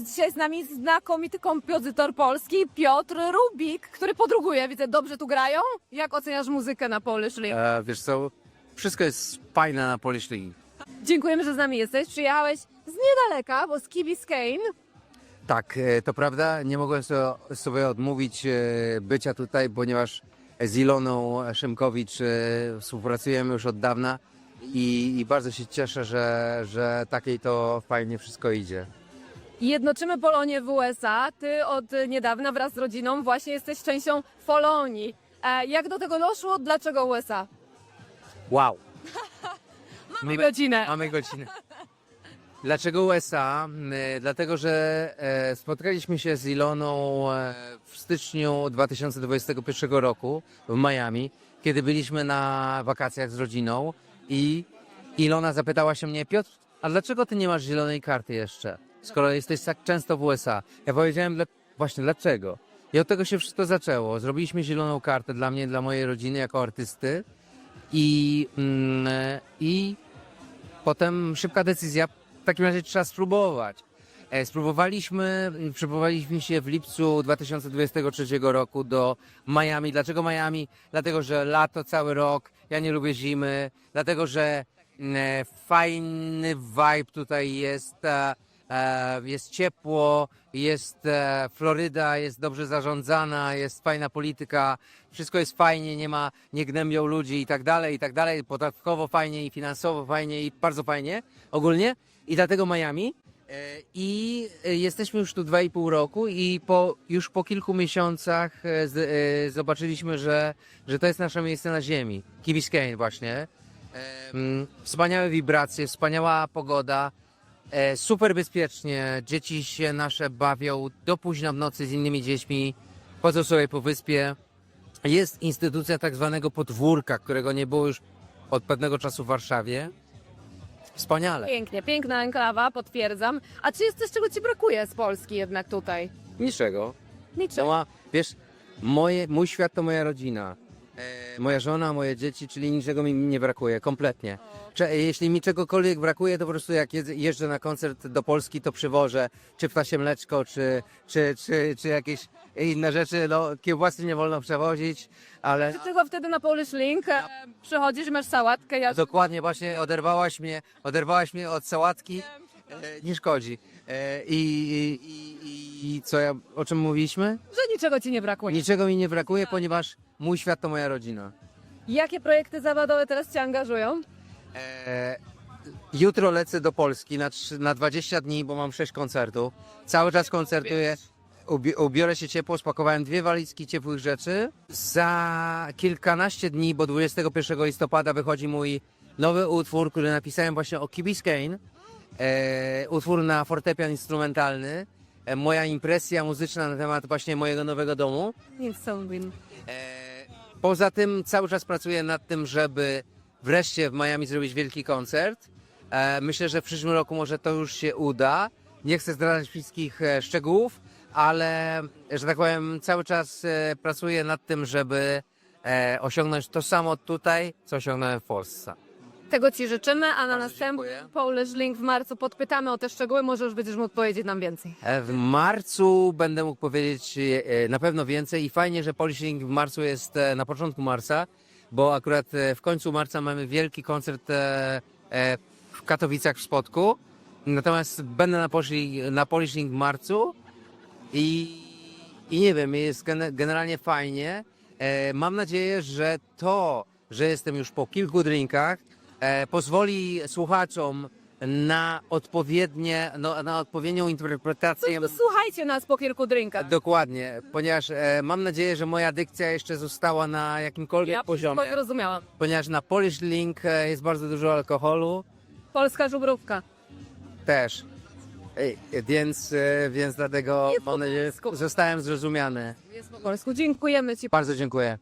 jest dzisiaj z nami znakomity kompozytor polski Piotr Rubik, który podruguje. Widzę, dobrze tu grają. Jak oceniasz muzykę na Polish Link? E, wiesz co, wszystko jest fajne na Polish League. Dziękujemy, że z nami jesteś. Przyjechałeś z niedaleka, bo z Key Biscayne. Tak, e, to prawda, nie mogłem so- sobie odmówić e, bycia tutaj, ponieważ z Iloną Szymkowicz e, współpracujemy już od dawna i, i bardzo się cieszę, że, że takiej to fajnie wszystko idzie. Jednoczymy Polonię w USA. Ty od niedawna wraz z rodziną właśnie jesteś częścią Polonii. E, jak do tego doszło? Dlaczego USA? Wow! Mamy godzinę. Mamy godzinę. Dlaczego USA? E, Dlatego, że e, spotkaliśmy się z Iloną w styczniu 2021 roku w Miami, kiedy byliśmy na wakacjach z rodziną i Ilona zapytała się mnie, Piotr, a dlaczego ty nie masz zielonej karty jeszcze, skoro jesteś tak często w USA? Ja powiedziałem, "Dla- właśnie dlaczego? I od tego się wszystko zaczęło. Zrobiliśmy zieloną kartę dla mnie, dla mojej rodziny jako artysty i, mm, i Potem szybka decyzja, w takim razie trzeba spróbować. E, Spróbowaliśmy, przeprowadziliśmy się w lipcu 2023 roku do Miami. Dlaczego Miami? Dlatego, że lato cały rok, ja nie lubię zimy, dlatego, że mm, e, fajny vibe tutaj jest, e, jest ciepło, jest e, Floryda, jest dobrze zarządzana, jest fajna polityka, wszystko jest fajnie, nie ma, nie gnębią ludzi i tak dalej, i tak dalej, podatkowo fajnie i finansowo fajnie i bardzo fajnie ogólnie i dlatego Miami. E, I e, jesteśmy już tu 2,5 roku i po, już po kilku miesiącach e, z, e, zobaczyliśmy, że, że to jest nasze miejsce na ziemi. Key Biscayne właśnie. Wspaniałe wibracje, wspaniała pogoda, e, super bezpiecznie. Dzieci się nasze bawią do późna w nocy z innymi dziećmi, chodzą sobie po wyspie. Jest instytucja tak zwanego podwórka, którego nie było już od pewnego czasu w Warszawie. Wspaniale. Pięknie, piękna enklawa, potwierdzam. A czy jest coś, czego ci brakuje z Polski jednak tutaj? Niczego. Niczego. ma, wiesz, moje, mój świat to moja rodzina. E, moja żona, moje dzieci, czyli niczego mi nie brakuje, kompletnie. Cze, jeśli mi czegokolwiek brakuje, to po prostu jak jed- jeżdżę na koncert do Polski, to przywożę czy ptasie mleczko, czy, czy, czy, czy jakieś inne rzeczy. No, kiełbasy nie wolno przewozić, ale Dlaczego wtedy na Polish Link e, przychodzisz masz sałatkę? Ja... dokładnie właśnie oderwałaś mnie, oderwałaś mnie od sałatki. E, nie szkodzi. E, i, i, i, I co ja, o czym mówiliśmy? Niczego ci nie brakuje. Niczego mi nie brakuje, ponieważ mój świat to moja rodzina. Jakie projekty zawodowe teraz cię angażują? E, jutro lecę do Polski na, na 20 dni, bo mam 6 koncertów. Cały czas koncertuję. Ubi- ubiorę się ciepło, spakowałem dwie walizki ciepłych rzeczy. Za kilkanaście dni, bo 21 listopada wychodzi mój nowy utwór, który napisałem właśnie o Key Biscayne. E, utwór na fortepian instrumentalny. E, moja impresja muzyczna na temat właśnie mojego nowego domu. Nic są win. E, Poza tym cały czas pracuję nad tym, żeby wreszcie w Miami zrobić wielki koncert. E, Myślę, że w przyszłym roku może to już się uda. Nie chcę zdradzać wszystkich e, szczegółów, ale że tak powiem, cały czas e, pracuję nad tym, żeby e, osiągnąć to samo tutaj, co osiągnąłem w Polsce. Tego ci życzymy, a na następny dziękuję. Polish Link w marcu podpytamy o te szczegóły. Może już będziesz mógł powiedzieć nam więcej. E, W marcu będę mógł powiedzieć e, na pewno więcej i fajnie, że Polishing w marcu jest e, na początku marca, bo akurat e, w końcu marca mamy wielki koncert e, e, w Katowicach w Spodku. Natomiast będę na Polishing, na Polishing w marcu i, i nie wiem, jest gene- generalnie fajnie. E, Mam nadzieję, że to, że jestem już po kilku drinkach, pozwoli słuchaczom na odpowiednie, no, na odpowiednią interpretację. Słuchajcie nas po kilku drinkach. Dokładnie, ponieważ e, mam nadzieję, że moja dykcja jeszcze została na jakimkolwiek Ja poziomie, wszystko zrozumiałam. ponieważ na Polish Link e, jest bardzo dużo alkoholu Polska żubrówka. też. Ej, Więc, e, więc dlatego Jest po mam nadzieję, polsku. zostałem zrozumiany. Jest po polsku. Dziękujemy ci. Bardzo dziękuję.